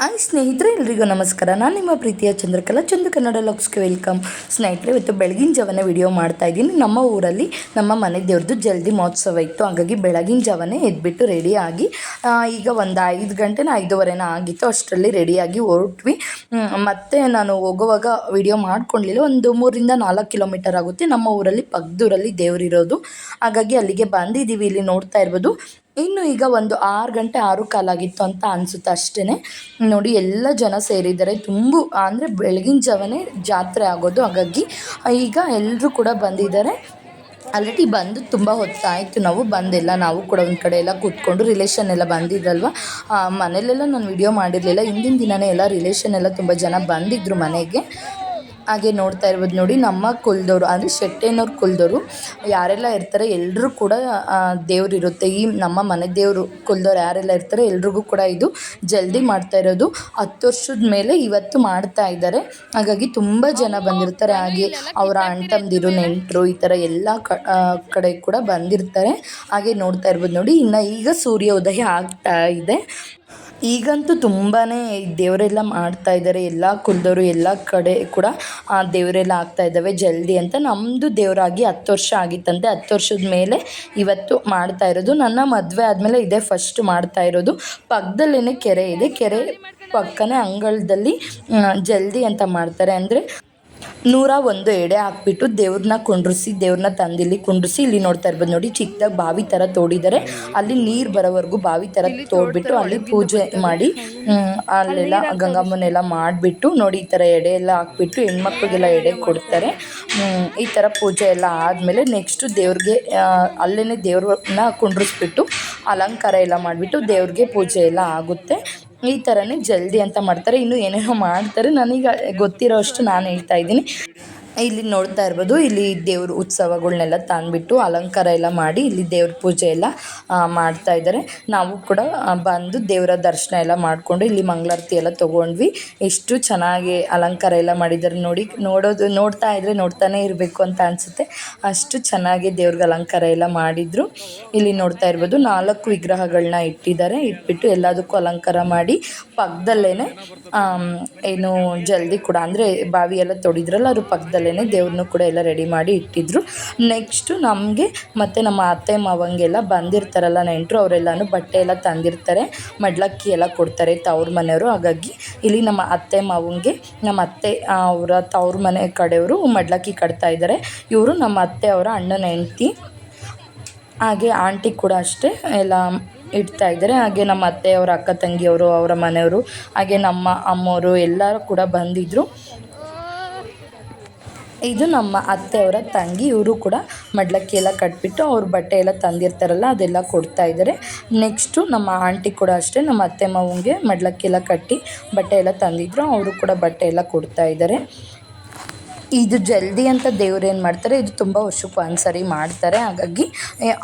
Hi ಸ್ನೇಹಿತರೆ, ಎಲ್ರಿಗೂ ನಮಸ್ಕಾರ. ನಾನು ನಿಮ್ಮ ಪ್ರೀತಿಯ ಚಂದ್ರಕಲಾ ಚಂದ್ರ ಕನ್ನಡ ಲಾಕ್ಸ್ಗೆ ವೆಲ್ಕಮ್. ಸ್ನೇಹಿತರೆ, ಇವತ್ತು ಬೆಳಗಿನ ಜಾವನೇ ವಿಡಿಯೋ ಮಾಡ್ತಾ ಇದ್ದೀನಿ. ನಮ್ಮ ಊರಲ್ಲಿ ನಮ್ಮ ಮನೆ ದೇವ್ರದ್ದು ಜಲ್ದಿ ಮಹೋತ್ಸವ ಇತ್ತು. ಹಾಗಾಗಿ ಬೆಳಗಿನ ಜಾವನೇ ಎದ್ಬಿಟ್ಟು ರೆಡಿಯಾಗಿ ಈಗ ಒಂದು ಐದು ಗಂಟೆನ ಐದೂವರೆನ ಆಗಿತ್ತು. ಅಷ್ಟರಲ್ಲಿ ರೆಡಿಯಾಗಿ ಹೊರಟ್ವಿ. ಮತ್ತು ಮತ್ತೆ ನಾನು ಹೋಗುವಾಗ ವಿಡಿಯೋ ಮಾಡ್ಕೊಂಡಿಲ್ಲ. ಒಂದು ಮೂರಿಂದ ನಾಲ್ಕು ಕಿಲೋಮೀಟರ್ ಆಗುತ್ತೆ. ನಮ್ಮ ಊರಲ್ಲಿ ಪಕ್ಕದೂರಲ್ಲಿ ದೇವರಿರೋದು. ಹಾಗಾಗಿ ಅಲ್ಲಿಗೆ ಬಂದಿದ್ದೀವಿ. ಇಲ್ಲಿ ನೋಡ್ತಾ ಇರ್ಬೋದು. ಇನ್ನು ಈಗ ಒಂದು ಆರು ಗಂಟೆ ಆರು ಕಾಲಾಗಿತ್ತು ಅಂತ ಅನಿಸುತ್ತೆ ಅಷ್ಟೇ ನೋಡಿ, ಎಲ್ಲ ಜನ ಸೇರಿದ್ದಾರೆ. ತುಂಬ, ಅಂದರೆ ಬೆಳಗಿನ ಜಾವನೇ ಜಾತ್ರೆ ಆಗೋದು. ಹಾಗಾಗಿ ಈಗ ಎಲ್ಲರೂ ಕೂಡ ಬಂದಿದ್ದಾರೆ. ಆಲ್ರೆಡಿ ಬಂದು ತುಂಬ ಹೊತ್ತಾಯಿತು. ನಾವು ಬಂದೆಲ್ಲ. ನಾವು ಕೂಡ ಒಂದು ಕಡೆ ಎಲ್ಲ ಕೂತ್ಕೊಂಡು ರಿಲೇಷನ್ ಎಲ್ಲ ಬಂದಿದ್ದಲ್ವ? ಮನೇಲೆಲ್ಲ ನಾನು ವಿಡಿಯೋ ಮಾಡಿರಲಿಲ್ಲ. ಹಿಂದಿನ ದಿನವೇ ಎಲ್ಲ ರಿಲೇಷನ್ ಎಲ್ಲ ತುಂಬ ಜನ ಬಂದಿದ್ದರು ಮನೆಗೆ. ಹಾಗೆ ನೋಡ್ತಾ ಇರ್ಬೋದು ನೋಡಿ, ನಮ್ಮ ಕುಲದವ್ರು ಅಂದರೆ ಶೆಟ್ಟೆನವ್ರ ಕುಲದವ್ರು ಯಾರೆಲ್ಲ ಇರ್ತಾರೆ ಎಲ್ಲರೂ ಕೂಡ ದೇವ್ರಿರುತ್ತೆ ಈ ನಮ್ಮ ಮನೆ ದೇವರು ಕುಲದವ್ರು ಯಾರೆಲ್ಲ ಇರ್ತಾರೆ ಎಲ್ರಿಗೂ ಕೂಡ ಇದು ಜಲ್ದಿ ಮಾಡ್ತಾ ಇರೋದು. ಹತ್ತು ವರ್ಷದ ಮೇಲೆ ಇವತ್ತು ಮಾಡ್ತಾ ಇದ್ದಾರೆ. ಹಾಗಾಗಿ ತುಂಬ ಜನ ಬಂದಿರ್ತಾರೆ. ಹಾಗೆ ಅವರ ಅಣ್ತಂದಿರು ನೆಂಟರು ಈ ಥರ ಎಲ್ಲ ಕಡೆ ಕೂಡ ಬಂದಿರ್ತಾರೆ. ಹಾಗೆ ನೋಡ್ತಾ ಇರ್ಬೋದು ನೋಡಿ, ಇನ್ನು ಈಗ ಸೂರ್ಯ ಉದಯ ಆಗ್ತಾ ಇದೆ. ಈಗಂತೂ ತುಂಬಾ ದೇವರೆಲ್ಲ ಮಾಡ್ತಾ ಇದ್ದಾರೆ ಎಲ್ಲ ಕುಲದವರು ಎಲ್ಲ ಕಡೆ ಕೂಡ ಆ, ದೇವರೆಲ್ಲ ಆಗ್ತಾ ಇದ್ದಾವೆ ಜಲ್ದಿ ಅಂತ. ನಮ್ಮದು ದೇವರಾಗಿ ಹತ್ತು ವರ್ಷ ಆಗಿತ್ತಂತೆ. ಹತ್ತು ವರ್ಷದ ಮೇಲೆ ಇವತ್ತು ಮಾಡ್ತಾ ಇರೋದು. ನನ್ನ ಮದುವೆ ಆದಮೇಲೆ ಇದೇ ಫಸ್ಟ್ ಮಾಡ್ತಾ ಇರೋದು. ಪಕ್ಕದಲ್ಲೇ ಕೆರೆ ಇದೆ. ಕೆರೆ ಪಕ್ಕನೇ ಅಂಗಳದಲ್ಲಿ ಜಲ್ದಿ ಅಂತ ಮಾಡ್ತಾರೆ. ಅಂದರೆ ನೂರ ಒಂದು ಎಡೆ ಹಾಕ್ಬಿಟ್ಟು ದೇವ್ರನ್ನ ಕುಂಡ್ರಿಸಿ ದೇವ್ರನ್ನ ತಂದಿಲ್ಲಿ ಕುಂಡ್ರಿಸಿ ಇಲ್ಲಿ ನೋಡ್ತಾ ಇರ್ಬೋದು ನೋಡಿ ಚಿಕ್ಕದಾಗಿ ಬಾವಿ ಥರ ತೋಡಿದ್ದಾರೆ. ಅಲ್ಲಿ ನೀರು ಬರೋವರೆಗೂ ಬಾವಿ ಥರ ತೋಡ್ಬಿಟ್ಟು ಅಲ್ಲಿ ಪೂಜೆ ಮಾಡಿ ಅಲ್ಲೆಲ್ಲ ಗಂಗಮ್ಮನೆಲ್ಲ ಮಾಡಿಬಿಟ್ಟು ನೋಡಿ ಈ ಥರ ಎಡೆ ಎಲ್ಲ ಹಾಕ್ಬಿಟ್ಟು ಹೆಣ್ಮಕ್ಳಿಗೆಲ್ಲ ಎಡೆ ಕೊಡ್ತಾರೆ. ಈ ಥರ ಪೂಜೆ ಎಲ್ಲ ಆದಮೇಲೆ ನೆಕ್ಸ್ಟು ದೇವ್ರಿಗೆ ಅಲ್ಲೇ ದೇವ್ರನ್ನ ಕುಂಡ್ರಿಸ್ಬಿಟ್ಟು ಅಲಂಕಾರ ಎಲ್ಲ ಮಾಡಿಬಿಟ್ಟು ದೇವ್ರಿಗೆ ಪೂಜೆ ಎಲ್ಲ ಆಗುತ್ತೆ. ಈ ಥರನೇ ಜಲ್ದಿ ಅಂತ ಮಾಡ್ತಾರೆ. ಇನ್ನು ಏನೇನೋ ಮಾಡ್ತಾರೆ. ನನಗೆ ಗೊತ್ತಿರೋ ಅಷ್ಟು ನಾನು ಹೇಳ್ತಾ ಇದ್ದೀನಿ. ಇಲ್ಲಿ ನೋಡ್ತಾ ಇರ್ಬೋದು, ಇಲ್ಲಿ ದೇವ್ರ ಉತ್ಸವಗಳನ್ನೆಲ್ಲ ತಂದ್ಬಿಟ್ಟು ಅಲಂಕಾರ ಎಲ್ಲ ಮಾಡಿ ಇಲ್ಲಿ ದೇವ್ರ ಪೂಜೆ ಎಲ್ಲ ಮಾಡ್ತಾ ಇದ್ದಾರೆ. ನಾವು ಕೂಡ ಬಂದು ದೇವರ ದರ್ಶನ ಎಲ್ಲ ಮಾಡಿಕೊಂಡು ಇಲ್ಲಿ ಮಂಗಳಾರತಿ ಎಲ್ಲ ತೊಗೊಂಡ್ವಿ. ಎಷ್ಟು ಚೆನ್ನಾಗಿ ಅಲಂಕಾರ ಎಲ್ಲ ಮಾಡಿದ್ದಾರೆ ನೋಡಿ, ನೋಡೋದು, ನೋಡ್ತಾ ಇದ್ರೆ ನೋಡ್ತಾನೆ ಇರಬೇಕು ಅಂತ ಅನಿಸುತ್ತೆ. ಅಷ್ಟು ಚೆನ್ನಾಗಿ ದೇವ್ರಿಗೆ ಅಲಂಕಾರ ಎಲ್ಲ ಮಾಡಿದರು. ಇಲ್ಲಿ ನೋಡ್ತಾ ಇರ್ಬೋದು, ನಾಲ್ಕು ವಿಗ್ರಹಗಳನ್ನ ಇಟ್ಟಿದ್ದಾರೆ. ಇಟ್ಬಿಟ್ಟು ಎಲ್ಲದಕ್ಕೂ ಅಲಂಕಾರ ಮಾಡಿ ಪಕ್ಕದಲ್ಲೇ ಏನು ಜಲ್ದಿ ಕೂಡ ಅಂದರೆ ಬಾವಿ ಎಲ್ಲ ತೊಡಿದ್ರಲ್ಲ ಅದ್ರ ಪಕ್ಕದಲ್ಲೇ ದೇವ್ರನ್ನೂ ಕೂಡ ಎಲ್ಲ ರೆಡಿ ಮಾಡಿ ಇಟ್ಟಿದ್ರು. ನೆಕ್ಸ್ಟು ನಮಗೆ ಮತ್ತು ನಮ್ಮ ಅತ್ತೆ, ಮಾವಂಗೆಲ್ಲ ಬಂದಿರ್ತಾರಲ್ಲ ನೆಂಟರು, ಅವರೆಲ್ಲನೂ ಬಟ್ಟೆ ಎಲ್ಲ ತಂದಿರ್ತಾರೆ. ಮಡ್ಲಕ್ಕಿ ಎಲ್ಲ ಕೊಡ್ತಾರೆ ತವ್ರ ಮನೆಯವರು. ಹಾಗಾಗಿ ಇಲ್ಲಿ ನಮ್ಮ ಅತ್ತೆ, ಮಾವಂಗೆ, ನಮ್ಮ ಅತ್ತೆ ಅವರ ತವ್ರ ಮನೆ ಕಡೆಯವರು ಮಡ್ಲಕ್ಕಿ ಕಟ್ತಾ ಇದ್ದಾರೆ ಇವರು ನಮ್ಮ ಅತ್ತೆ ಅವರ ಅಣ್ಣನ ಹೆಂಡ್ತಿ. ಹಾಗೆ ಆಂಟಿ ಕೂಡ ಅಷ್ಟೇ ಎಲ್ಲ ಇಡ್ತಾ ಇದ್ದಾರೆ ಹಾಗೆ ನಮ್ಮ ಅತ್ತೆಯವರ ಅಕ್ಕ, ತಂಗಿಯವರು, ಅವರ ಮನೆಯವರು, ಹಾಗೆ ನಮ್ಮ ಅಮ್ಮವರು ಎಲ್ಲರೂ ಕೂಡ ಬಂದಿದ್ದರು ಇದು ನಮ್ಮ ಅತ್ತೆಯವರ ತಂಗಿ, ಇವರು ಕೂಡ ಮಡ್ಲಕ್ಕಿ ಎಲ್ಲ ಕಟ್ಬಿಟ್ಟು ಅವ್ರ ಬಟ್ಟೆ ಎಲ್ಲ ತಂದಿರ್ತಾರಲ್ಲ, ಅದೆಲ್ಲ ಕೊಡ್ತಾ ಇದ್ದಾರೆ ನೆಕ್ಸ್ಟು ನಮ್ಮ ಆಂಟಿ ಕೂಡ ಅಷ್ಟೇ, ನಮ್ಮ ಅತ್ತೆ ಮಾವಂಗೆ ಮಡ್ಲಕ್ಕಿ ಎಲ್ಲ ಕಟ್ಟಿ ಬಟ್ಟೆ ಎಲ್ಲ ತಂದಿದ್ರು, ಅವರು ಕೂಡ ಬಟ್ಟೆ ಎಲ್ಲ ಕೊಡ್ತಾ ಇದ್ದಾರೆ ಇದು ಜಲ್ದಿ ಅಂತ ದೇವ್ರು ಏನು ಮಾಡ್ತಾರೆ, ಇದು ತುಂಬ ವರ್ಷಕ್ಕೆ ಒಂದ್ಸರಿ ಮಾಡ್ತಾರೆ. ಹಾಗಾಗಿ,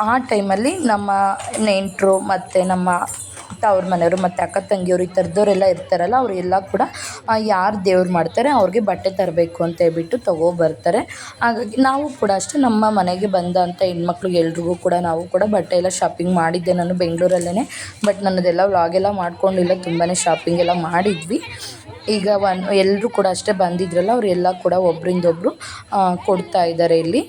ಆ ಟೈಮಲ್ಲಿ ನಮ್ಮ ನೆಂಟರು ಮತ್ತು ನಮ್ಮ ತವ್ರ ಮನೆಯವರು ಮತ್ತು ಅಕ್ಕ ತಂಗಿಯವರು ಈ ಥರದವರೆಲ್ಲ ಇರ್ತಾರಲ್ಲ ಅವರೆಲ್ಲ ಕೂಡ ಯಾರು ದೇವ್ರು ಮಾಡ್ತಾರೆ ಅವ್ರಿಗೆ ಬಟ್ಟೆ ತರಬೇಕು ಅಂತ ಹೇಳ್ಬಿಟ್ಟು ತೊಗೊಬರ್ತಾರೆ ಹಾಗಾಗಿ ನಾವು ಕೂಡ ಅಷ್ಟೇ ನಮ್ಮ ಮನೆಗೆ ಬಂದಂಥ ಹೆಣ್ಮಕ್ಳು ಎಲ್ರಿಗೂ ಕೂಡ ನಾವು ಕೂಡ ಬಟ್ಟೆ ಎಲ್ಲ ಶಾಪಿಂಗ್ ಮಾಡಿದ್ದೆ. ನಾನು ಬೆಂಗಳೂರಲ್ಲೇ ಬಟ್ ನನ್ನದೆಲ್ಲ ವ್ಲಾಗೆಲ್ಲ ಮಾಡ್ಕೊಂಡಿಲ್ಲ ತುಂಬಾ ಶಾಪಿಂಗ್ ಎಲ್ಲ ಮಾಡಿದ್ವಿ. ಈಗ ಒನ್ ಎಲ್ಲರೂ ಕೂಡ ಅಷ್ಟೇ ಬಂದಿದ್ರಲ್ಲ, ಅವರೆಲ್ಲ ಕೂಡ ಒಬ್ಬರಿಂದ ಒಬ್ಬರು ಕೊಡ್ತಾ ಇದ್ದಾರೆ ಇಲ್ಲಿ.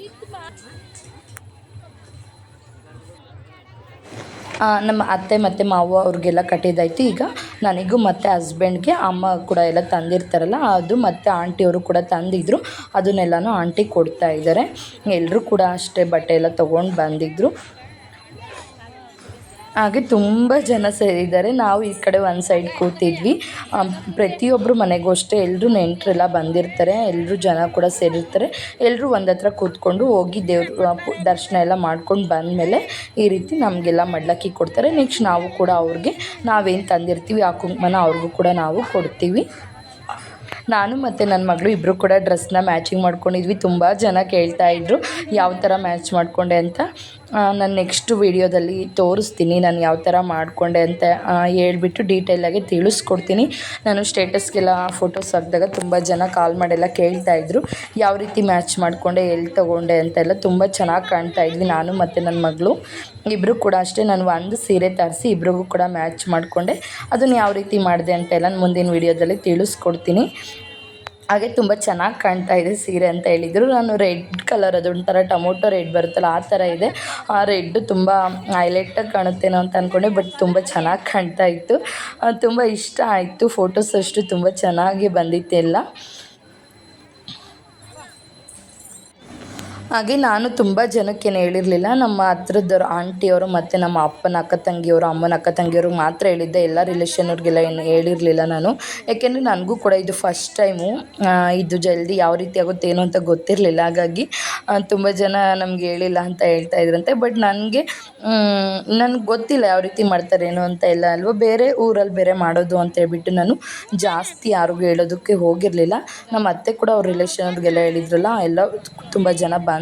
ನಮ್ಮ ಅತ್ತೆ ಮತ್ತು ಮಾವ ಅವ್ರಿಗೆಲ್ಲ ಕಟ್ಟಿದ್ದಾಯ್ತು. ಈಗ ನನಗೂ ಮತ್ತು ಹಸ್ಬೆಂಡ್ಗೆ ಅಮ್ಮ ಕೂಡ ಎಲ್ಲ ತಂದಿರ್ತಾರಲ್ಲ, ಅದು ಮತ್ತು ಆಂಟಿಯವರು ಕೂಡ ತಂದಿದ್ದರು ಅದನ್ನೆಲ್ಲನೂ ಆಂಟಿ ಕೊಡ್ತಾ ಇದ್ದಾರೆ. ಎಲ್ಲರೂ ಕೂಡ ಅಷ್ಟೇ ಬಟ್ಟೆ ಎಲ್ಲ ತೊಗೊಂಡು ಬಂದಿದ್ದರು ಹಾಗೆ ತುಂಬ ಜನ ಸೇರಿದ್ದಾರೆ ನಾವು ಈ ಕಡೆ ಒಂದು ಸೈಡ್ ಕೂತಿದ್ವಿ. ಪ್ರತಿಯೊಬ್ಬರು ಮನೆಗೂ ಅಷ್ಟೇ. ಎಲ್ಲರೂ ನೆಂಟರೆಲ್ಲ ಬಂದಿರ್ತಾರೆ. ಎಲ್ಲರೂ ಜನ ಕೂಡ ಸೇರಿರ್ತಾರೆ. ಎಲ್ಲರೂ ಒಂದು ಹತ್ರ ಕೂತ್ಕೊಂಡು ಹೋಗಿ ದೇವ್ರ ದರ್ಶನ ಎಲ್ಲ ಮಾಡ್ಕೊಂಡು ಬಂದಮೇಲೆ ಈ ರೀತಿ ನಮಗೆಲ್ಲ ಮಡ್ಲಕ್ಕಿ ಕೊಡ್ತಾರೆ. ನೆಕ್ಸ್ಟ್ ನಾವು ಕೂಡ ಅವ್ರಿಗೆ ನಾವೇನು ತಂದಿರ್ತೀವಿ, ಆ ಕುಂಕುಮನ ಅವ್ರಿಗೂ ಕೂಡ ನಾವು ಕೊಡ್ತೀವಿ. ನಾನು ಮತ್ತು ನನ್ನ ಮಗಳು ಇಬ್ಬರು ಕೂಡ ಡ್ರೆಸ್ನ ಮ್ಯಾಚಿಂಗ್ ಮಾಡ್ಕೊಂಡಿದ್ವಿ. ತುಂಬ ಜನ ಕೇಳ್ತಾ ಇದ್ರು, ಯಾವ ಥರ ಮ್ಯಾಚ್ ಮಾಡಿಕೊಂಡೆ ಅಂತ. ನಾನು ನೆಕ್ಸ್ಟ್ ವೀಡಿಯೋದಲ್ಲಿ ತೋರಿಸ್ತೀನಿ ನಾನು ಯಾವ ಥರ ಮಾಡಿಕೊಂಡೆ ಅಂತ ಹೇಳ್ಬಿಟ್ಟು ಡೀಟೇಲಾಗಿ ತಿಳಿಸ್ಕೊಡ್ತೀನಿ. ನಾನು ಸ್ಟೇಟಸ್ಗೆಲ್ಲ ಫೋಟೋಸ್ ಹಾಕಿದಾಗ ತುಂಬ ಜನ ಕಾಲ್ ಮಾಡೆಲ್ಲ ಕೇಳ್ತಾಯಿದ್ರು ಯಾವ ರೀತಿ ಮ್ಯಾಚ್ ಮಾಡಿಕೊಂಡೆ ಎಲ್ಲಿ ತೊಗೊಂಡೆ ಅಂತೆಲ್ಲ ತುಂಬ ಚೆನ್ನಾಗಿ ಕಾಣ್ತಾ ಇದ್ವಿ ನಾನು ಮತ್ತು ನನ್ನ ಮಗಳು. ಇಬ್ಬರು ಕೂಡ ಅಷ್ಟೇ, ನಾನು ಒಂದು ಸೀರೆ ತರಿಸಿ ಇಬ್ರಿಗೂ ಕೂಡ ಮ್ಯಾಚ್ ಮಾಡಿಕೊಂಡೆ. ಅದನ್ನು ಯಾವ ರೀತಿ ಮಾಡಿದೆ ಅಂತೆಲ್ಲ ಮುಂದಿನ ವೀಡಿಯೋದಲ್ಲಿ ತಿಳಿಸ್ಕೊಡ್ತೀನಿ. ಹಾಗೆ ತುಂಬ ಚೆನ್ನಾಗಿ ಕಾಣ್ತಾ ಇದೆ ಸೀರೆ ಅಂತ ಹೇಳಿದರು. ನಾನು ರೆಡ್ ಕಲರ್ ಅದು ಒಂಥರ ಟೊಮೊಟೊ ರೆಡ್ ಬರುತ್ತಲ್ಲ ಆ ಥರ ಇದೆ. ಆ ರೆಡ್ಡು ತುಂಬ ಹೈಲೈಟಾಗಿ ಕಾಣುತ್ತೇನೋ ಅಂತ ಅಂದ್ಕೊಂಡೆ ಬಟ್ ತುಂಬ ಚೆನ್ನಾಗಿ ಕಾಣ್ತಾ ಇತ್ತು. ತುಂಬ ಇಷ್ಟ ಆಯಿತು. ಫೋಟೋಸ್ ಅಷ್ಟು ತುಂಬ ಚೆನ್ನಾಗಿ ಬಂದಿತ್ತು ಹಾಗೆ ನಾನು ತುಂಬ ಜನಕ್ಕೇನು ಹೇಳಿರಲಿಲ್ಲ. ನಮ್ಮ ಹತ್ರದವ್ರು ಆಂಟಿಯವರು ಮತ್ತು ನಮ್ಮ ಅಪ್ಪನ ಅಕ್ಕ ತಂಗಿಯವರು, ಅಮ್ಮನ ಅಕ್ಕ ತಂಗಿಯವ್ರಿಗೆ ಮಾತ್ರ ಹೇಳಿದ್ದೆ. ಎಲ್ಲ ರಿಲೇಷನ್ನವ್ರಿಗೆಲ್ಲ ಏನು ಹೇಳಿರಲಿಲ್ಲ ನಾನು. ಯಾಕೆಂದರೆ ನನಗೂ ಕೂಡ ಇದು ಫಸ್ಟ್ ಟೈಮು ಇದು ಜಲ್ದಿ ಯಾವ ರೀತಿ ಆಗುತ್ತೆ, ಏನು ಅಂತ ಗೊತ್ತಿರಲಿಲ್ಲ. ಹಾಗಾಗಿ ತುಂಬ ಜನ ನಮ್ಗೆ ಹೇಳಿಲ್ಲ ಅಂತ ಹೇಳ್ತಾ ಇದ್ರಂತೆ. ಬಟ್ ನನಗೆ ನನಗೆ ಗೊತ್ತಿಲ್ಲ ಯಾವ ರೀತಿ ಮಾಡ್ತಾರೆ, ಏನು ಅಂತ ಎಲ್ಲ ಅಲ್ವಾ. ಬೇರೆ ಊರಲ್ಲಿ ಬೇರೆ ಮಾಡೋದು ಅಂತ ಹೇಳ್ಬಿಟ್ಟು ನಾನು ಜಾಸ್ತಿ ಯಾರಿಗೂ ಹೇಳೋದಕ್ಕೆ ಹೋಗಿರಲಿಲ್ಲ. ನಮ್ಮ ಅತ್ತೆ ಕೂಡ ಅವ್ರ ರಿಲೇಷನ್ಗೆಲ್ಲ ಹೇಳಿದ್ರಲ್ಲ, ಎಲ್ಲ ತುಂಬ ಜನ ಬಂದಿದ್ದರು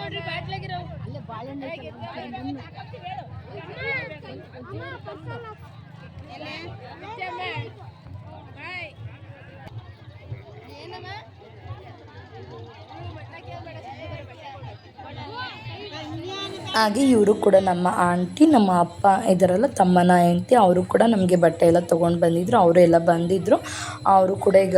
ಕೊಡ್ರಿ ಬಾಟ್ಲಾಗಿರೋ ಅಲ್ಲೇ ಬಾಳೆಹಣ್ಣು ಏನಮ್ಮ ಮಟ್ಟ ಕೇಳಬೇಡ ಹಾಗೆ ಇವರು ಕೂಡ ನಮ್ಮ ಆಂಟಿ, ನಮ್ಮ ಅಪ್ಪ, ಇದರಲ್ಲ ತಮ್ಮನ ಹೆಂಡ್ತಿ, ಅವರು ಕೂಡ ನಮಗೆ ಬಟ್ಟೆ ಎಲ್ಲ ತೊಗೊಂಡು ಬಂದಿದ್ರು. ಅವರು ಎಲ್ಲ ಬಂದಿದ್ದರು ಅವರು ಕೂಡ ಈಗ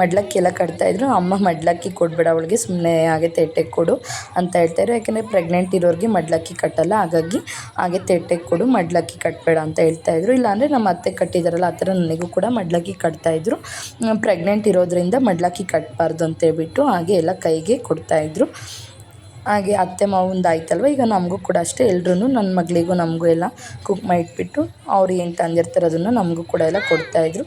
ಮಡ್ಲಕ್ಕಿ ಎಲ್ಲ ಕಟ್ತಾಯಿದ್ರು ಅಮ್ಮ ಮಡ್ಲಕ್ಕಿ ಕೊಡ್ಬೇಡ, ಅವಳಿಗೆ ಸುಮ್ಮನೆ ಹಾಗೆ ತೆಟ್ಟೆ ಕೊಡು ಅಂತ ಹೇಳ್ತಾಯಿದ್ರು ಯಾಕೆಂದರೆ ಪ್ರೆಗ್ನೆಂಟ್ ಇರೋರಿಗೆ ಮಡ್ಲಕ್ಕಿ ಕಟ್ಟಲ್ಲ. ಹಾಗಾಗಿ ಹಾಗೆ ತೆಟ್ಟೆ ಕೊಡು, ಮಡ್ಲಕ್ಕಿ ಕಟ್ಟಬೇಡ ಅಂತ ಹೇಳ್ತಾಯಿದ್ರು ಇಲ್ಲಾಂದರೆ ನಮ್ಮ ಅತ್ತೆ ಕಟ್ಟಿದಾರಲ್ಲ, ಆ ಥರ ನನಗೂ ಕೂಡ ಮಡ್ಲಕ್ಕಿ ಕಟ್ತಾಯಿದ್ರು ಪ್ರೆಗ್ನೆಂಟ್ ಇರೋದ್ರಿಂದ ಮಡ್ಲಕ್ಕಿ ಕಟ್ಟಬಾರ್ದು ಅಂತ ಹೇಳ್ಬಿಟ್ಟು ಹಾಗೆ ಎಲ್ಲ ಕೈಗೆ ಕೊಡ್ತಾಯಿದ್ರು ಹಾಗೆ ಅತ್ತೆ ಮಾವಂದು ಆಯ್ತಲ್ವ ಈಗ ನಮಗೂ ಕೂಡ ಅಷ್ಟೇ. ಎಲ್ರೂ ನನ್ನ ಮಗಳಿಗೂ ನಮಗೂ ಎಲ್ಲ ಕುಕ್ ಮಾಡಿಟ್ಬಿಟ್ಟು ಅವ್ರು ಏನು ತಂದಿರ್ತಾರೆ ಅದನ್ನು ನಮಗೂ ಕೂಡ ಎಲ್ಲ ಕೊಡ್ತಾಯಿದ್ರು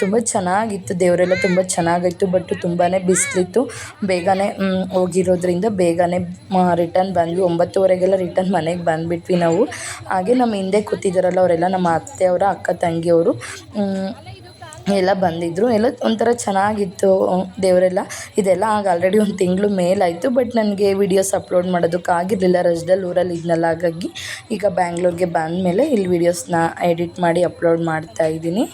ತುಂಬ ಚೆನ್ನಾಗಿತ್ತು. ದೇವರೆಲ್ಲ ತುಂಬ ಚೆನ್ನಾಗಿತ್ತು ಬಟ್ ತುಂಬಾ ಬಿಸಿಲಿತ್ತು. ಬೇಗನೆ ಹೋಗಿರೋದ್ರಿಂದ ಬೇಗನೆ ರಿಟರ್ನ್ ಬಂದ್ವಿ. ಒಂಬತ್ತುವರೆಗೆಲ್ಲ ರಿಟರ್ನ್ ಮನೆಗೆ ಬಂದುಬಿಟ್ವಿ ನಾವು. ಹಾಗೆ ನಮ್ಮ ಹಿಂದೆ ಕೂತಿದ್ದಾರಲ್ಲ ಅವರೆಲ್ಲ ನಮ್ಮ ಅತ್ತೆಯವರ ಅಕ್ಕ, ತಂಗಿಯವರು. ಎಲ್ಲ ಬಂದಿದ್ದರು ಎಲ್ಲ ಒಂಥರ ಚೆನ್ನಾಗಿತ್ತು ದೇವರೆಲ್ಲ. ಇದೆಲ್ಲ ಆಗ ಆಲ್ರೆಡಿ ಒಂದು ತಿಂಗಳು ಮೇಲಾಯಿತು. ಬಟ್ ನನಗೆ ವೀಡಿಯೋಸ್ ಅಪ್ಲೋಡ್ ಮಾಡೋದಕ್ಕಾಗಿರಲಿಲ್ಲ ರಜದಲ್ಲಿ ಊರಲ್ಲಿ ಇದ್ನಲ್ಲ, ಹಾಗಾಗಿ ಈಗ ಬ್ಯಾಂಗ್ಳೂರಿಗೆ ಬಂದಮೇಲೆ ಇಲ್ಲಿ ವೀಡಿಯೋಸ್ನ ಎಡಿಟ್ ಮಾಡಿ ಅಪ್ಲೋಡ್ ಮಾಡ್ತಾ ಇದ್ದೀನಿ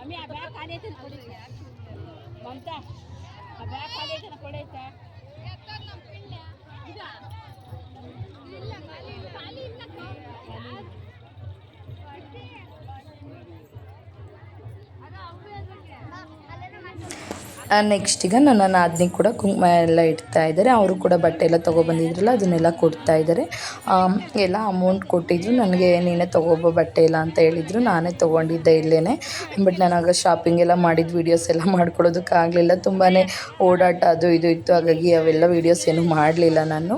ಅಮ್ಮಿ ಆ ಬ್ಯಾಗ್ ಖಾಲಿ ಐತೆ ಕೊಡಿ ಮಮತಾ ಆ ಬ್ಯಾಗ್ ಖಾಲಿ ಐತೆ ಕೊಡಿ ಆಯ್ತಾ ನೆಕ್ಸ್ಟ್ ಈಗ ನನ್ನ ನಾದಿನಿ ಕೂಡ ಕುಂಕುಮ ಎಲ್ಲ ಇಡ್ತಾ ಇದ್ದಾರೆ. ಅವರು ಕೂಡ ಬಟ್ಟೆ ಎಲ್ಲ ತೊಗೊಬಂದಿದ್ರಲ್ಲ, ಅದನ್ನೆಲ್ಲ ಕೊಡ್ತಾ ಇದ್ದಾರೆ. ಎಲ್ಲ ಅಮೌಂಟ್ ಕೊಟ್ಟಿದ್ರು. ನನಗೆ ನೀನೇ ತೊಗೊಬೋ ಬಟ್ಟೆ ಇಲ್ಲ ಅಂತ ಹೇಳಿದರು. ನಾನೇ ತೊಗೊಂಡಿದ್ದೆ ಇಲ್ಲೇ ಬಟ್ ನನಗೆ ಶಾಪಿಂಗ್ ಎಲ್ಲ ಮಾಡಿದ ವೀಡಿಯೋಸ್ ಎಲ್ಲ ಮಾಡ್ಕೊಳ್ಳೋದಕ್ಕಾಗಲಿಲ್ಲ. ತುಂಬಾ ಓಡಾಟ ಅದು ಇದು ಇತ್ತು. ಹಾಗಾಗಿ ಅವೆಲ್ಲ ವೀಡಿಯೋಸ್ ಏನು ಮಾಡಲಿಲ್ಲ ನಾನು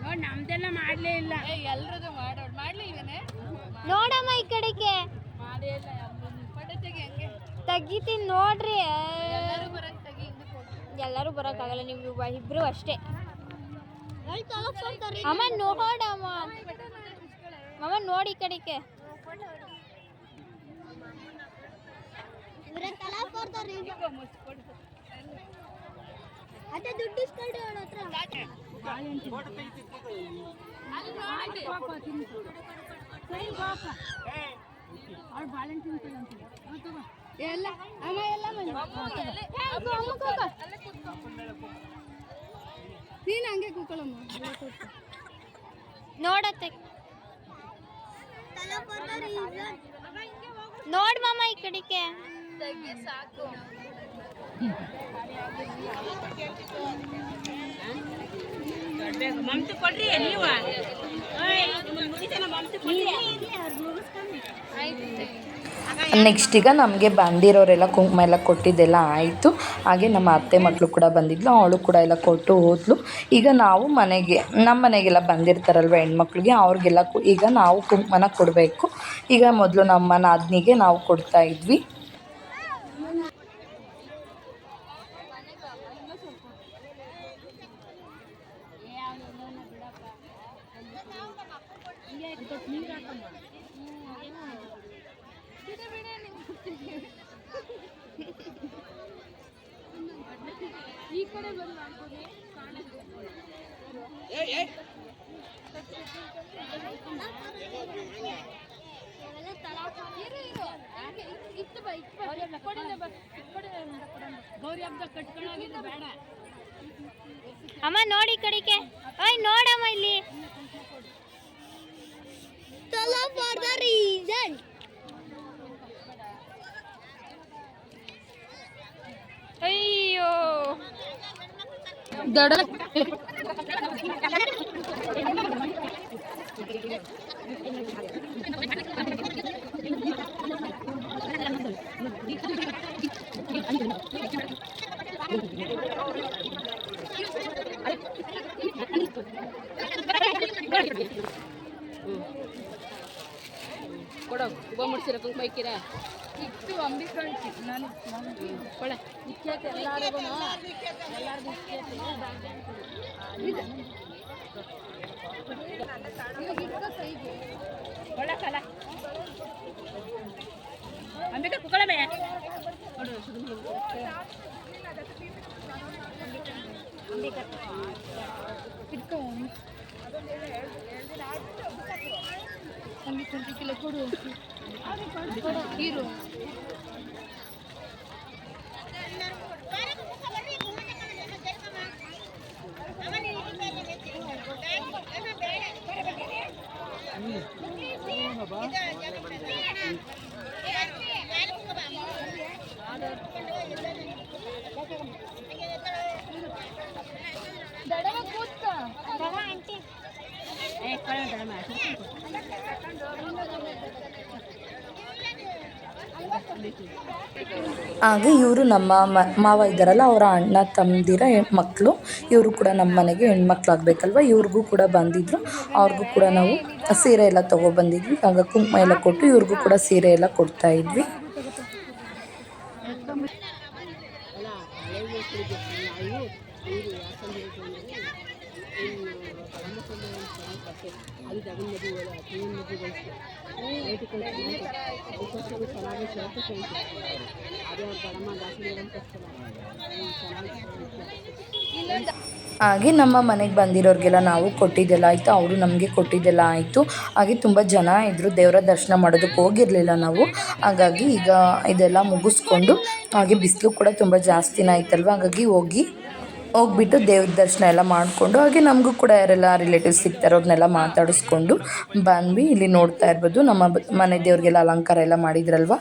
ನೋಡಿ ನಮ್ದೆಲ್ಲ ಮಾಡಲೇ ಇಲ್ಲ ಎಲ್ರದ್ದು ಮಾಡೋದು ಮಾಡ್ಲಿಲ್ವೇನೆ ನೋಡಮ್ಮ ಈ ಕಡೆಗೆ ಮಾಡೇ ಇಲ್ಲ ಫೋಟೋ ತೆಗಿ ಹಂಗೆ ತೆಗಿತೀನಿ ನೋಡ್ರಿ ಎಲ್ಲರೂ ಬರೋಕ್ಕಾಗಲ್ಲ ನೀವು ಇಬ್ರು ಅಷ್ಟೇ. ಅಮ್ಮ ನೋಡಮ್ಮ ಅಮ್ಮ. ನೋಡಿ ಈ ಕಡೆಗೆ ಅದೇ ದುಡ್ಡು ಇಸ್ಕೊಂಡು ಅವಳ ಹತ್ರ. ಅವ್ಳು ಬಾಳೆಹಣ್ಣು ತಿಂತಾಳಂತೆ. ಹ್ಮ್, ತಗೋ. ಎಲ್ಲ ಅಮ್ಮ ಎಲ್ಲ. ನೀನು ಹಂಗೆ ಕೂತ್ಕೊಳ್ಳಮ್ಮ ನೋಡತ್ತೆ. ನೋಡ್ ಮಾಮ ಈ ಕಡೆಗೆ. ಮಮತೆ ಕೊಡ್ರಿ ನೀವು ನೆಕ್ಸ್ಟ್ ಈಗ ನಮಗೆ ಬಂದಿರೋರೆಲ್ಲ ಕುಂಕುಮ ಎಲ್ಲ ಕೊಟ್ಟಿದ್ದೆಲ್ಲ ಆಯಿತು. ಹಾಗೆ ನಮ್ಮ ಅತ್ತೆ ಮಕ್ಕಳು ಕೂಡ ಬಂದಿದ್ಲು, ಅವಳು ಕೂಡ ಎಲ್ಲ ಕೊಟ್ಟು ಹೋದ್ಲು. ಈಗ ನಾವು ಮನೆಗೆ, ನಮ್ಮ ಮನೆಗೆಲ್ಲ ಬಂದಿರ್ತಾರಲ್ವ ಹೆಣ್ಮಕ್ಳಿಗೆ, ಅವ್ರಿಗೆಲ್ಲ ಈಗ ನಾವು ಕುಂಕುಮನ ಕೊಡಬೇಕು. ಈಗ ಮೊದಲು ನಮ್ಮ ನಾದಿನಿಗೆ ನಾವು ಕೊಡ್ತಾ ಇದ್ವಿ. ಗೌರಿ ಹಬ್ಬ ಕಟ್ಕೊಳ್ಳೋಗಿದ್ದು ಬೇಡ ಅಮ್ಮ ನೋಡಿ ಈ ಕಡೆಗೆ. ಓಯ್ ನೋಡಮ್ಮ ಇಲ್ಲಿ. ಫಾರ್ ದ ರೀಸನ್ ಅಯ್ಯೋ. ದೊಡ್ಡ ಕೊಡೋ ಉಬ ಮುಡ್ಸಿರ ಕುಂಕುಮ ಇಕ್ಕಿರ. ಇತ್ತು ಅಂಬಿಕಾ ಇತ್ತು. ನಾನು ಕೊಳೆ. ಇಕ್ಕೇತೆ ಎಲ್ಲಾರಿಗೂ ಎಲ್ಲಾರ್ಗು अंबिका कुकड़ा में ಅಂಬಿಕಾ ಕುಕ್ಕಳ ಬೇಡ ಕೊಡು ಅಂಬಿಕಾ ಕೊಡು हीरो ಹಾಗೆ ಇವರು ನಮ್ಮ ಮಾವ ಇದ್ದಾರಲ್ಲ, ಅವರ ಅಣ್ಣ ತಮ್ಮದಿರ ಮಕ್ಕಳು ಇವರು ಕೂಡ ನಮ್ಮ ಮನೆಗೆ ಹೆಣ್ಮಕ್ಳು ಆಗಬೇಕಲ್ವ ಇವ್ರಿಗೂ ಕೂಡ ಬಂದಿದ್ದರು ಅವ್ರಿಗೂ ಕೂಡ ನಾವು ಸೀರೆ ಎಲ್ಲ ತೊಗೊಬಂದಿದ್ವಿ. ಆಗ ಕುಂಕುಮ ಎಲ್ಲ ಕೊಟ್ಟು ಇವ್ರಿಗೂ ಕೂಡ ಸೀರೆ ಎಲ್ಲ ಕೊಡ್ತಾ ಹಾಗೆ ನಮ್ಮ ಮನೆಗೆ ಬಂದಿರೋರಿಗೆಲ್ಲ ನಾವು ಕೊಟ್ಟಿದ್ದೆಲ್ಲ ಆಯಿತು, ಅವರು ನಮಗೆ ಕೊಟ್ಟಿದ್ದೆಲ್ಲ ಆಯಿತು. ಹಾಗೆ ತುಂಬ ಜನ ಇದ್ದರು ದೇವರ ದರ್ಶನ ಮಾಡೋದಕ್ಕೆ ಹೋಗಿರಲಿಲ್ಲ ನಾವು. ಹಾಗಾಗಿ ಈಗ ಇದೆಲ್ಲ ಮುಗಿಸ್ಕೊಂಡು, ಹಾಗೆ ಬಿಸಿಲು ಕೂಡ ತುಂಬ ಜಾಸ್ತಿನ ಆಯ್ತಲ್ವ? ಹಾಗಾಗಿ ಹೋಗಿ ಹೋಗ್ಬಿಟ್ಟು ದೇವ್ರ ದರ್ಶನ ಎಲ್ಲ ಮಾಡಿಕೊಂಡು ಹಾಗೆ ನಮಗೂ ಕೂಡ ಯಾರೆಲ್ಲ ರಿಲೇಟಿವ್ಸ್ ಸಿಗ್ತಾರೋ ಅವ್ರನ್ನೆಲ್ಲ ಮಾತಾಡಿಸ್ಕೊಂಡು ಬಂದ್ವಿ. ಇಲ್ಲಿ ನೋಡ್ತಾ ಇರ್ಬೋದು ನಮ್ಮ ಮನೆ ದೇವ್ರಿಗೆಲ್ಲ ಅಲಂಕಾರ ಎಲ್ಲ ಮಾಡಿದ್ರಲ್ವ?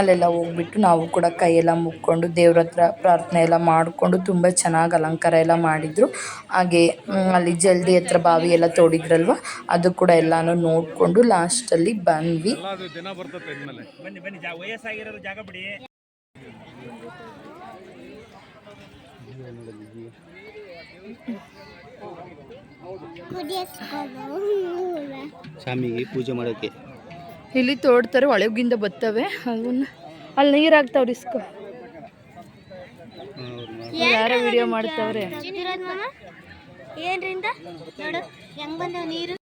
ಅಲ್ಲೆಲ್ಲ ಹೋಗ್ಬಿಟ್ಟು ನಾವು ಕೂಡ ಕೈಯೆಲ್ಲ ಮುಕ್ಕೊಂಡು ದೇವ್ರ ಹತ್ರ ಪ್ರಾರ್ಥನೆ ಎಲ್ಲ ಮಾಡಿಕೊಂಡು ತುಂಬ ಚೆನ್ನಾಗಿ ಅಲಂಕಾರ ಎಲ್ಲ ಮಾಡಿದರು. ಹಾಗೆ ಅಲ್ಲಿ ಜಲ್ದಿ ಹತ್ರ ಬಾವಿ ಎಲ್ಲ ತೋಡಿದ್ರಲ್ವ? ಅದು ಕೂಡ ಎಲ್ಲನೂ ನೋಡಿಕೊಂಡು ಲಾಸ್ಟಲ್ಲಿ ಬಂದ್ವಿ. ಅದು ಸ್ವಾಮಿಗೆ ಪೂಜೆ ಮಾಡೋಕ್ಕೆ ಇಲ್ಲಿ ತೋಡ್ತಾರೆ ಒಳಗಿಂದ ಬರ್ತವೆ ಅವನ್ನ ಅಲ್ಲಿ ನೀರು ಹಾಕ್ತಾವ್ರಿ ಇಸ್ಕೊ. ಯಾರೋ ವಿಡಿಯೋ ಮಾಡ್ತಾವ್ರೆ. ಏನ್ರಿಂದ ನೋಡು ಹೆಂಗ್ ಬಂದವ ನೀರು?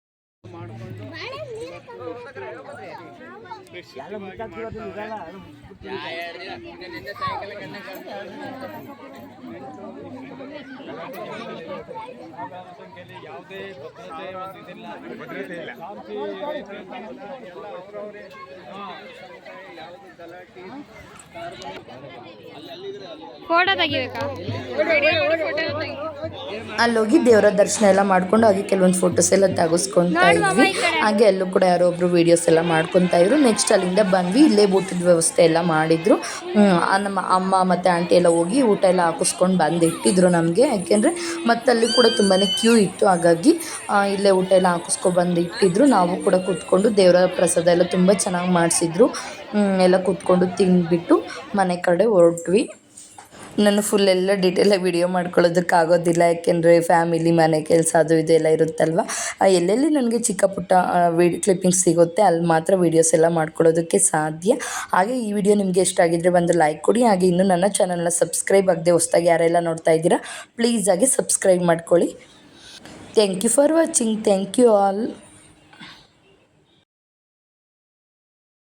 ಯಾವುದೇ ಭದ್ರತೆ ಒಂದು ಇದಿಲ್ಲ ಭದ್ರತೆ ಇಲ್ಲ ಅವರವರೇ ಯಾವುದು ಗಲಾಟೆ ಫೋಟೋ ತೆಗಿಬೇಕಾ? ಅಲ್ಲೋಗಿ ದೇವರ ದರ್ಶನ ಎಲ್ಲ ಮಾಡ್ಕೊಂಡು ಹಾಗೆ ಕೆಲವೊಂದು ಫೋಟೋಸ್ ಎಲ್ಲ ತೆಗೆಸ್ಕೊತಾ ಇದ್ವಿ. ಹಾಗೆ ಅಲ್ಲೂ ಕೂಡ ಯಾರೋ ಒಬ್ರು ವಿಡಿಯೋಸ್ ಎಲ್ಲ ಮಾಡ್ಕೊಂತ ಇದ್ರು. ನೆಕ್ಸ್ಟ್ ಅಲ್ಲಿಂದ ಬಂದ್ವಿ, ಇಲ್ಲೇ ಊಟದ ವ್ಯವಸ್ಥೆ ಎಲ್ಲ ಮಾಡಿದ್ರು. ನಮ್ಮ ಅಮ್ಮ ಮತ್ತು ಆಂಟಿ ಎಲ್ಲ ಹೋಗಿ ಊಟ ಎಲ್ಲ ಹಾಕಿಸ್ಕೊಂಡು ಬಂದು ಇಟ್ಟಿದ್ರು ನಮಗೆ. ಯಾಕೆಂದರೆ ಮತ್ತಲ್ಲಿ ಕೂಡ ತುಂಬಾ ಕ್ಯೂ ಇತ್ತು, ಹಾಗಾಗಿ ಇಲ್ಲೇ ಊಟ ಎಲ್ಲ ಹಾಕಿಸ್ಕೊ ಬಂದು ಇಟ್ಟಿದ್ರು ನಾವು ಕೂಡ ಕೂತ್ಕೊಂಡು ದೇವರ ಪ್ರಸಾದ ಎಲ್ಲ ತುಂಬ ಚೆನ್ನಾಗಿ ಮಾಡಿಸಿದ್ರು. ಎಲ್ಲ ಕೂತ್ಕೊಂಡು ತಿಂದ್ಬಿಟ್ಟು ಮನೆ ಕಡೆ ಹೊರಟ್ವಿ. ನಾನು ಫುಲ್ ಎಲ್ಲ ಡೀಟೇಲಾಗಿ ವಿಡಿಯೋ ಮಾಡ್ಕೊಳ್ಳೋದಕ್ಕಾಗೋದಿಲ್ಲ. ಯಾಕೆಂದರೆ ಫ್ಯಾಮಿಲಿ ಮನೆ ಕೆಲಸ ಅದು ಇದೆಲ್ಲ ಇರುತ್ತಲ್ವ? ಆ, ಎಲ್ಲೆಲ್ಲಿ ನನಗೆ ಚಿಕ್ಕ ಪುಟ್ಟ ವಿಡ್ ಕ್ಲಿಪ್ಪಿಂಗ್ಸ್ ಸಿಗುತ್ತೆ ಅಲ್ಲಿ ಮಾತ್ರ ವೀಡಿಯೋಸ್ ಎಲ್ಲ ಮಾಡ್ಕೊಳ್ಳೋದಕ್ಕೆ ಸಾಧ್ಯ. ಹಾಗೆ ಈ ವಿಡಿಯೋ ನಿಮಗೆ ಇಷ್ಟ ಆಗಿದ್ರೆ ಒಂದು ಲೈಕ್ ಕೊಡಿ. ಹಾಗೆ ಇನ್ನೂ ನನ್ನ ಚಾನಲ್ನ ಸಬ್ಸ್ಕ್ರೈಬ್ ಆಗದೆ ಹೊಸ್ದಾಗಿ ಯಾರೆಲ್ಲ ನೋಡ್ತಾ ಇದ್ದೀರಾ ಪ್ಲೀಸ್ ಆಗಿ ಸಬ್ಸ್ಕ್ರೈಬ್ ಮಾಡ್ಕೊಳ್ಳಿ. Thank you for watching thank you all